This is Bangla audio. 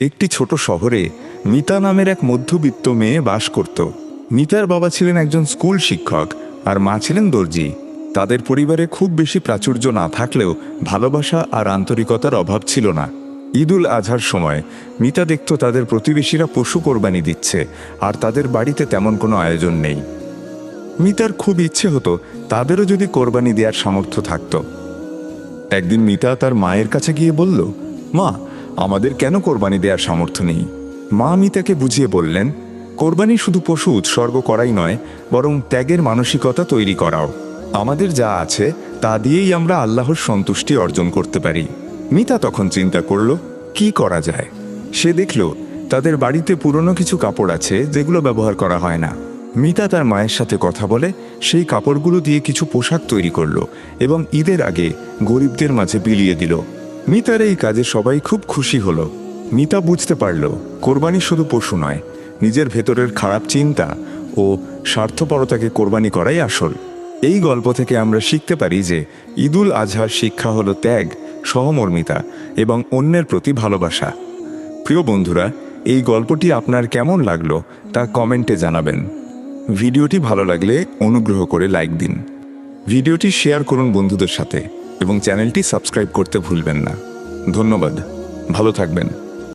একটি ছোট শহরে মিতা নামের এক মধ্যবিত্ত মেয়ে বাস করত। মিতার বাবা ছিলেন একজন স্কুল শিক্ষক আর মা ছিলেন দর্জি। তাদের পরিবারে খুব বেশি প্রাচুর্য না থাকলেও ভালোবাসা আর আন্তরিকতার অভাব ছিল না। ঈদুল আজহার সময় মিতা দেখত তাদের প্রতিবেশীরা পশু কোরবানি দিচ্ছে আর তাদের বাড়িতে তেমন কোনো আয়োজন নেই। মিতার খুব ইচ্ছে হতো তাদেরও যদি কোরবানি দেওয়ার সামর্থ্য থাকত। একদিন মিতা তার মায়ের কাছে গিয়ে বলল, মা আমাদের কেন কোরবানি দেওয়ার সামর্থ্য নেই? মা মিতাকে বুঝিয়ে বললেন, কোরবানি শুধু পশু উৎসর্গ করাই নয়, বরং ত্যাগের মানসিকতা তৈরি করাও। আমাদের যা আছে, তা দিয়েই আমরা আল্লাহর সন্তুষ্টি অর্জন করতে পারি। মিতা তখন চিন্তা করল, কি করা যায়? সে দেখল, তাদের বাড়িতে পুরনো কিছু কাপড় আছে, যেগুলো ব্যবহার করা হয় না। মিতা তার মায়ের সাথে কথা বলে, সেই কাপড়গুলো দিয়ে কিছু পোশাক তৈরি করল এবং ঈদের আগে গরিবদের মাঝে বিলিয়ে দিল। মিতার এই কাজে সবাই খুব খুশি হলো। মিতা বুঝতে পারল, কোরবানি শুধু পশু নয়, নিজের ভেতরের খারাপ চিন্তা ও স্বার্থপরতাকে কোরবানি করাই আসল। এই গল্প থেকে আমরা শিখতে পারি যে ঈদুল আজহার শিক্ষা হলো ত্যাগ সহমর্মিতা এবং অন্যের প্রতি ভালোবাসা। প্রিয় বন্ধুরা, এই গল্পটি আপনার কেমন লাগল তা কমেন্টে জানাবেন। ভিডিওটি ভালো লাগলে অনুগ্রহ করে লাইক দিন। ভিডিওটি শেয়ার করুন বন্ধুদের সাথে। এবং চ্যানেলটি সাবস্ক্রাইব করতে ভুলবেন না। ধন্যবাদ। ভালো থাকবেন।